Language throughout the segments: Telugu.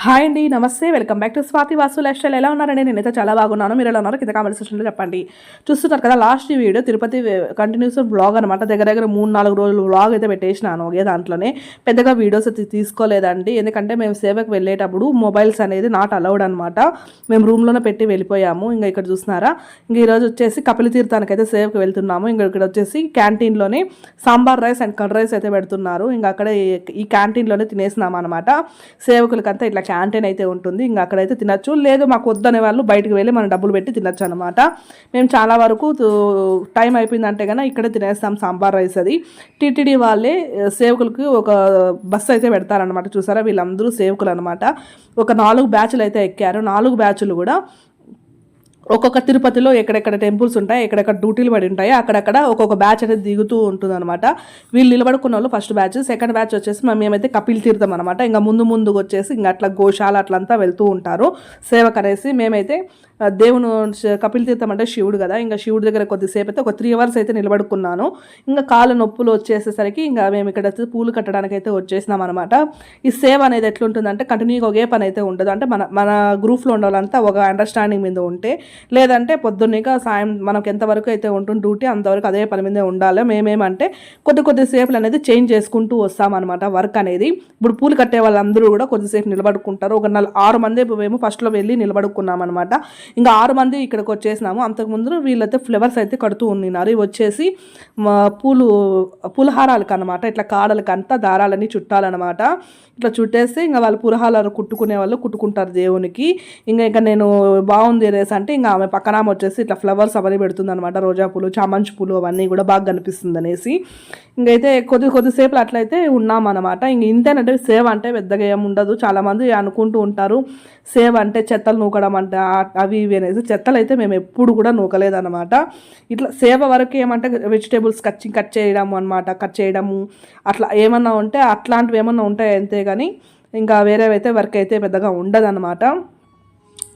హాయ్ అండి నమస్తే. Welcome back to Swathi Vasu lifestyle. ఎలా ఉన్నారండి? నేనైతే చాలా బాగున్నాను. మీరు ఎలా ఉన్నారు? కింద కామెంట్ సెక్షన్లో చెప్పండి. చూస్తున్నారు కదా last video Tirupati continues blog అనమాట దగ్గర దగ్గర మూడు నాలుగు రోజులు బ్లాగ్ అయితే పెట్టేసినాను ఒకే దాంట్లోనే. పెద్దగా వీడియోస్ అయితే తీసుకోలేదండి. ఎందుకంటే మేము సేవకు వెళ్ళేటప్పుడు మొబైల్స్ అనేది నాట్ అలౌడ్ అనమాట మేము రూమ్లోనే పెట్టి వెళ్ళిపోయాము. ఇంకా ఇక్కడ చూస్తున్నారా? ఇంకా ఈరోజు వచ్చేసి కపిల తీర్థానికి అయితే సేవకు వెళ్తున్నాము. ఇంకా ఇక్కడ వచ్చేసి క్యాంటీన్లోనే sambar rice and curd rice అయితే పెడుతున్నారు. ఇంకా అక్కడ ఈ- క్యాంటీన్లోనే తినేసినాం అనమాట సేవకులకంతా ఇట్లా క్యాంటీన్ అయితే ఉంటుంది. ఇంకా అక్కడైతే తినచ్చు. లేదు మాకు వద్దనే వాళ్ళు బయటకు వెళ్ళి మనం డబ్బులు పెట్టి తినచ్చు అనమాట మేము చాలా వరకు టైం అయిపోయిందంటే కన్నా ఇక్కడే తినేస్తాం సాంబార్ రైస్ అది. టీటీడీ వాళ్ళే సేవకులకి ఒక బస్సు అయితే పెడతారనమాట చూసారా? వీళ్ళందరూ సేవకులు అనమాట ఒక నాలుగు బ్యాచ్లు అయితే ఎక్కారు. నాలుగు బ్యాచ్లు కూడా ఒక్కొక్క తిరుపతిలో ఎక్కడెక్కడ టెంపుల్స్ ఉంటాయి ఎక్కడెక్కడ డ్యూటీలు పడి ఉంటాయి అక్కడక్కడ ఒక్కొక్క బ్యాచ్ అనేది దిగుతూ ఉంటుంది అనమాట వీళ్ళు నిలబడుకున్న వాళ్ళు ఫస్ట్ బ్యాచ్ సెకండ్ బ్యాచ్ వచ్చేసి మేము మేమైతే కపిల్ తీర్థం అనమాట ఇంకా ముందు ముందుకు వచ్చేసి ఇంకా అట్లా గోశాల అట్లంతా వెళ్తూ ఉంటారు. సేవకు అనేసి మేమైతే దేవుని కపిల్ తీర్థం అంటే శివుడు కదా. ఇంకా శివుడి దగ్గర కొద్దిసేపు అయితే ఒక త్రీ అవర్స్ అయితే నిలబడుకున్నాను. ఇంకా కాళ్ళ నొప్పులు వచ్చేసేసరికి ఇంకా మేము ఇక్కడ పూలు కట్టడానికి అయితే వచ్చేసినాం అనమాట ఈ సేవ అనేది ఎట్లుంటుందంటే కంటిన్యూగా ఒకే పని అయితే ఉండదు. అంటే మన మన గ్రూప్లో ఉండాలంతా వాళ్ళంతా ఒక అండర్స్టాండింగ్ మీద ఉంటే లేదంటే పొద్దున్నగా సాయం మనకు ఎంతవరకు అయితే ఉంటుంది డ్యూటీ అంతవరకు అదే పని మీదే ఉండాలి. మేమేమంటే కొద్ది కొద్ది సేపులు అనేది చేంజ్ చేసుకుంటూ వస్తామన్నమాట వర్క్ అనేది. ఇప్పుడు పూలు కట్టే వాళ్ళందరూ కూడా కొద్దిసేపు నిలబడుకుంటారు. ఒక నాలుగు ఆరు మంది మేము ఫస్ట్లో వెళ్ళి నిలబడుకున్నాం అనమాట ఇంకా ఆరు మంది ఇక్కడికి వచ్చేసినాము. అంతకుముందు వీళ్ళైతే ఫ్లవర్స్ అయితే కడుతూ ఉన్నారు ఇవి వచ్చేసి పూలు పులహారాలకు అనమాట ఇట్లా కాడలకి అంతా దారాలని చుట్టాలన్నమాట. ఇట్లా చుట్టేస్తే ఇంకా వాళ్ళు పులహారాలు కుట్టుకునే వాళ్ళు కుట్టుకుంటారు దేవునికి. ఇంకా ఇంకా నేను బాగుంది అనేసి అంటే ఇంకా ఆమె పక్కన ఆమె వచ్చేసి ఇట్లా ఫ్లవర్స్ అవన్నీ పెడుతుంది అనమాట రోజా పూలు చామంతి పూలు అవన్నీ కూడా బాగా కనిపిస్తుంది అనేసి ఇంకైతే కొద్ది కొద్దిసేపు అట్లయితే ఉన్నామన్నమాట. ఇంక ఇంతేనంటే సేవ అంటే పెద్దగా ఏమి ఉండదు. చాలామంది అనుకుంటూ ఉంటారు సేవ అంటే చెత్తలు నూకడం అంటే అవి ఇవి అనేసి. చెత్తలు అయితే మేము ఎప్పుడు కూడా నూకలేదన్నమాట. ఇట్లా సేవ వరకు ఏమంటే వెజిటేబుల్స్ కట్ కట్ చేయడము అనమాట కట్ చేయడము అట్లా ఏమన్నా ఉంటే అట్లాంటివి ఏమన్నా ఉంటాయి అంతే కానీ ఇంకా వేరేవైతే వర్క్ అయితే పెద్దగా ఉండదన్నమాట.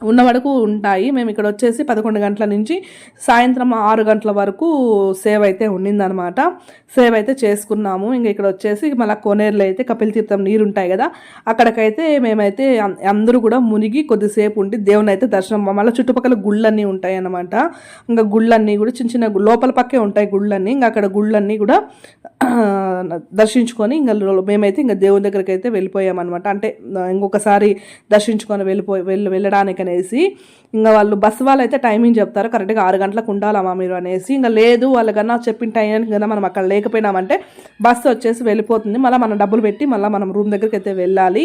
ఉన్న వరకు ఉంటాయి. మేము ఇక్కడ వచ్చేసి పదకొండు గంటల నుంచి సాయంత్రం ఆరు గంటల వరకు సేవ్ అయితే ఉండిందనమాట సేవ్ అయితే చేసుకున్నాము. ఇంకా ఇక్కడ వచ్చేసి మళ్ళీ కోనేరులో అయితే కపిల తీర్థం నీరు ఉంటాయి కదా అక్కడికైతే మేమైతే అందరూ కూడా మునిగి కొద్దిసేపు ఉండి దేవుని అయితే దర్శనం మళ్ళీ చుట్టుపక్కల గుళ్ళన్నీ ఉంటాయి అనమాట ఇంకా గుళ్ళన్నీ కూడా చిన్న చిన్న గు- లోపల పక్కే ఉంటాయి గుళ్ళన్నీ. ఇంకా అక్కడ గుళ్ళన్నీ కూడా దర్శించుకొని ఇంకా మేమైతే ఇంకా దేవుని దగ్గరికి అయితే వెళ్ళిపోయామన్నమాట. అంటే ఇంకొకసారి దర్శించుకొని వెళ్ళిపోయి వెళ్ళి వెళ్ళడానికి అనేసి ఇంకా వాళ్ళు బస్సు వాళ్ళు అయితే టైమింగ్ చెప్తారు. కరెక్ట్గా ఆరు గంటలకు ఉండాలమ్మా మీరు అనేసి ఇంకా లేదు వాళ్ళకన్నా చెప్పిన టైంకి కదా మనం అక్కడ లేకపోయినామంటే బస్సు వచ్చేసి వెళ్ళిపోతుంది. మళ్ళీ మనం డబ్బులు పెట్టి మళ్ళీ మనం రూమ్ దగ్గరికి అయితే వెళ్ళాలి.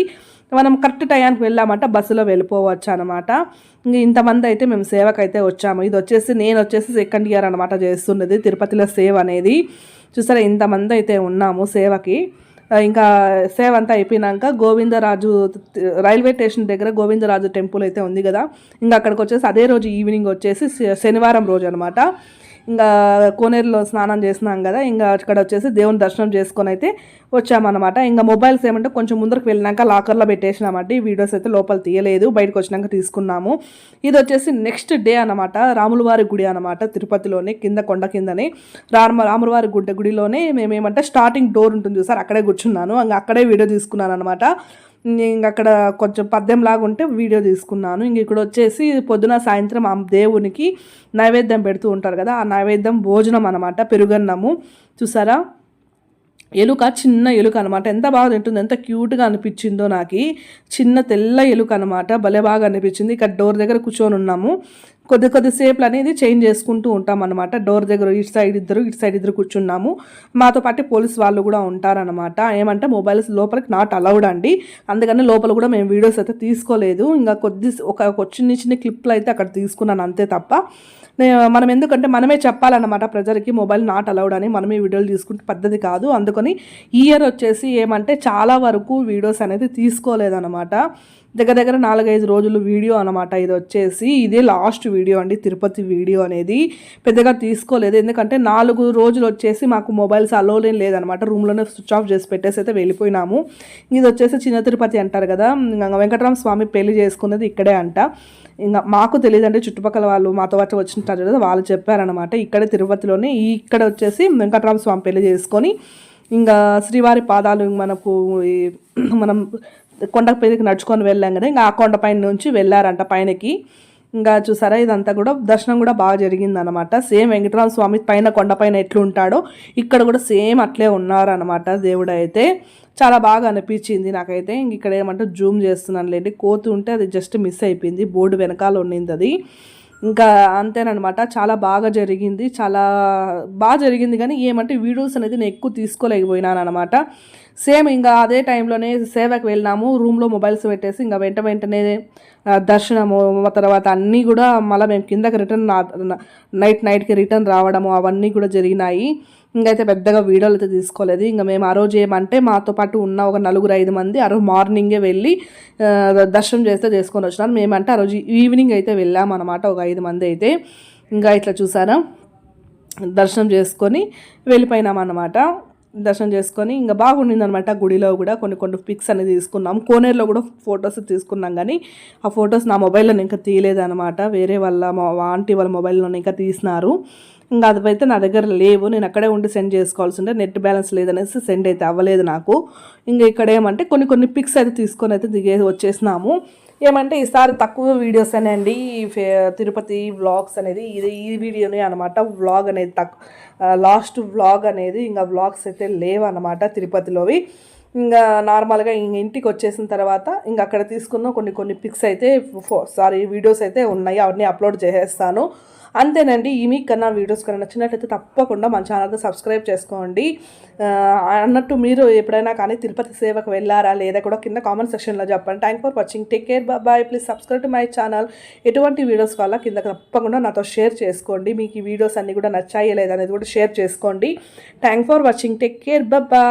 మనం కరెక్ట్ టైంకి వెళ్ళామంటే బస్సులో వెళ్ళిపోవచ్చు అనమాట ఇంతమంది అయితే మేము సేవకు అయితే వచ్చాము. ఇది వచ్చేసి నేను వచ్చేసి సెకండ్ ఇయర్ అనమాట చేస్తున్నది తిరుపతిలో సేవ అనేది. చూసారా ఇంతమంది అయితే ఉన్నాము సేవకి. ఇంకా సేవ అంతా అయిపోయినాక గోవిందరాజు రైల్వే స్టేషన్ దగ్గర గోవిందరాజు టెంపుల్ అయితే ఉంది కదా. ఇంకా అక్కడికి వచ్చేసి అదే రోజు ఈవినింగ్ వచ్చేసి శనివారం రోజు అనమాట ఇంకా కోనేరులో స్నానం చేసినాం కదా ఇంకా అక్కడ వచ్చేసి దేవుని దర్శనం చేసుకొని అయితే వచ్చామన్నమాట. ఇంకా మొబైల్స్ ఏమంటే కొంచెం ముందరకు వెళ్ళినాక లాకర్లో పెట్టేసినామంటే ఈ వీడియోస్ అయితే లోపల తీయలేదు. బయటకు వచ్చినాక తీసుకున్నాము. ఇది వచ్చేసి నెక్స్ట్ డే అనమాట రాములవారి గుడి అనమాట తిరుపతిలోనే కింద కొండ కిందనే. రామ రాములవారి గుడి గుడిలోనే మేమేమంటే స్టార్టింగ్ డోర్ ఉంటుంది సార్ అక్కడే కూర్చున్నాను. ఇంకా అక్కడే వీడియో తీసుకున్నాను అనమాట ఇంక అక్కడ కొంచెం పద్యం లాగా ఉంటే వీడియో తీసుకున్నాను. ఇంక ఇక్కడ వచ్చేసి పొద్దున సాయంత్రం ఆ దేవునికి నైవేద్యం పెడుతూ ఉంటారు కదా ఆ నైవేద్యం భోజనం అనమాట పెరుగన్నము. చూసారా? ఎలుక చిన్న ఎలుక అనమాట ఎంత బాగా తింటుంది ఎంత క్యూట్గా అనిపించిందో నాకు చిన్న తెల్ల ఎలుక అనమాట భలే బాగా అనిపించింది. ఇక్కడ డోర్ దగ్గర కూర్చొని ఉన్నాము. కొద్ది కొద్దిసేపు అనేది చేంజ్ చేసుకుంటూ ఉంటాం అనమాట డోర్ దగ్గర ఇటు సైడ్ ఇద్దరు ఇటు సైడ్ ఇద్దరు కూర్చున్నాము. మాతో పాటు పోలీస్ వాళ్ళు కూడా ఉంటారనమాట ఏమంటే మొబైల్స్ లోపలికి నాట్ అలౌడ్ అండి. అందుకని లోపల కూడా మేము వీడియోస్ అయితే తీసుకోలేదు. ఇంకా కొద్ది ఒక చిన్న చిన్న క్లిప్లు అయితే అక్కడ తీసుకున్నాను అంతే తప్ప. మనం ఎందుకంటే మనమే చెప్పాలన్నమాట ప్రజలకి మొబైల్ నాట్ అలౌడ్ అని మనమే వీడియోలు తీసుకుంటే పద్ధతి కాదు. అందుకని ఈ ఇయర్ వచ్చేసి ఏమంటే చాలా వరకు వీడియోస్ అనేది తీసుకోలేదన్నమాట. దగ్గర దగ్గర నాలుగైదు రోజులు వీడియో అనమాట ఇది వచ్చేసి. ఇదే లాస్ట్ వీడియో అండి తిరుపతి వీడియో అనేది. పెద్దగా తీసుకోలేదు ఎందుకంటే నాలుగు రోజులు వచ్చేసి మాకు మొబైల్స్ అలోలేం లేదనమాట రూమ్లోనే స్విచ్ ఆఫ్ చేసి పెట్టేసి అయితే వెళ్ళిపోయినాము. ఇది వచ్చేసి చిన్న తిరుపతి అంటారు కదా. ఇంకా వెంకటరామ స్వామి పెళ్ళి చేసుకున్నది ఇక్కడే అంట. ఇంకా మాకు తెలియదంటే చుట్టుపక్కల వాళ్ళు మాతో వచ్చి వచ్చింటారు కదా వాళ్ళు చెప్పారనమాట ఇక్కడే తిరుపతిలోనే ఈ ఇక్కడ వచ్చేసి వెంకటరామ స్వామి పెళ్ళి చేసుకొని ఇంకా శ్రీవారి పాదాలు మనకు మనం కొండ కొండపైకి నడుచుకొని వెళ్ళాం కదా ఇంకా ఆ కొండపైన నుంచి వెళ్ళారంట పైనకి. ఇంకా చూసారా ఇదంతా కూడా దర్శనం కూడా బాగా జరిగింది అనమాట సేమ్ వెంకటరామ స్వామి పైన కొండపైన ఎట్లుంటాడో ఇక్కడ కూడా సేమ్ అట్లే ఉన్నారనమాట దేవుడు అయితే చాలా బాగా అనిపించింది నాకైతే. ఇంక ఇక్కడ ఏమంటే జూమ్ చేస్తున్నాను లేండి కోతి ఉంటే అది జస్ట్ మిస్ అయిపోయింది బోర్డు వెనకాల ఉండింది అది. ఇంకా అంతేనమాట చాలా బాగా జరిగింది. చాలా బాగా జరిగింది కానీ ఏమంటే వీడియోస్ అనేది నేను ఎక్కువ తీసుకోలేకపోయినాను అనమాట సేమ్ ఇంకా అదే టైంలోనే సేవకు వెళ్ళినాము. రూమ్లో మొబైల్స్ పెట్టేసి ఇంకా వెంట వెంటనే దర్శనము తర్వాత అన్నీ కూడా మళ్ళీ మేము కిందకి రిటర్న్ నైట్ నైట్కి రిటర్న్ రావడము అవన్నీ కూడా జరిగినాయి. ఇంకైతే పెద్దగా వీడియోలు అయితే తీసుకోలేదు. ఇంకా మేము ఆ రోజు ఏమంటే మాతో పాటు ఉన్న ఒక నలుగురు ఐదు మంది ఆ రోజు మార్నింగే వెళ్ళి దర్శనం చేస్తే చేసుకొని వచ్చినారు. మేమంటే ఆ రోజు ఈవినింగ్ అయితే వెళ్ళామన్నమాట ఒక ఐదు మంది అయితే. ఇంకా ఇట్లా చూసారా? దర్శనం చేసుకొని వెళ్ళిపోయినామన్నమాట దర్శనం చేసుకొని ఇంకా బాగుండింది అనమాట గుడిలో కూడా కొన్ని కొన్ని పిక్స్ అనేది తీసుకున్నాం. కోనేరులో కూడా ఫొటోస్ తీసుకున్నాం కానీ ఆ ఫొటోస్ నా మొబైల్లో ఇంకా తీయలేదనమాట వేరే వాళ్ళ మా ఆంటీ వాళ్ళ మొబైల్లో ఇంకా తీసినారు. ఇంకా అదైతే నా దగ్గర లేవు. నేను అక్కడే ఉండి సెండ్ చేసుకోవాల్సి ఉంటే నెట్ బ్యాలెన్స్ లేదనేసి సెండ్ అయితే అవ్వలేదు నాకు. ఇంకా ఇక్కడ ఏమంటే కొన్ని కొన్ని పిక్స్ అయితే తీసుకొని అయితే దిగే వచ్చేసినాము. ఏమంటే ఈసారి తక్కువ వీడియోస్ అండి తిరుపతి వ్లాగ్స్ అనేది ఇది ఈ వీడియోనే అనమాట. వ్లాగ్ అనేది తక్కువ లాస్ట్ వ్లాగ్ అనేది ఇంకా వ్లాగ్స్ అయితే లేవన్నమాట తిరుపతిలోవి. ఇంకా నార్మల్గా ఇంక ఇంటికి వచ్చేసిన తర్వాత ఇంకా అక్కడ తీసుకున్న కొన్ని కొన్ని పిక్స్ అయితే సారీ వీడియోస్ అయితే ఉన్నాయి. అవన్నీ అప్లోడ్ చేసేస్తాను. అంతేనండి. ఈ మీకు కన్నా వీడియోస్ కన్నా నచ్చినట్లయితే తప్పకుండా మన ఛానల్తో సబ్స్క్రైబ్ చేసుకోండి. అన్నట్టు మీరు ఎప్పుడైనా కానీ తిరుపతి సేవకు వెళ్ళారా లేదా కూడా కింద కామెంట్ సెక్షన్లో చెప్పండి. Thank for watching. Take care. Bye. Please subscribe to my channel. ఎటువంటి వీడియోస్ కావాలా కింద తప్పకుండా నాతో షేర్ చేసుకోండి. మీకు ఈ వీడియోస్ అన్నీ కూడా నచ్చాయి లేదా అనేది కూడా షేర్ చేసుకోండి. Thank for watching. Take care. Bye.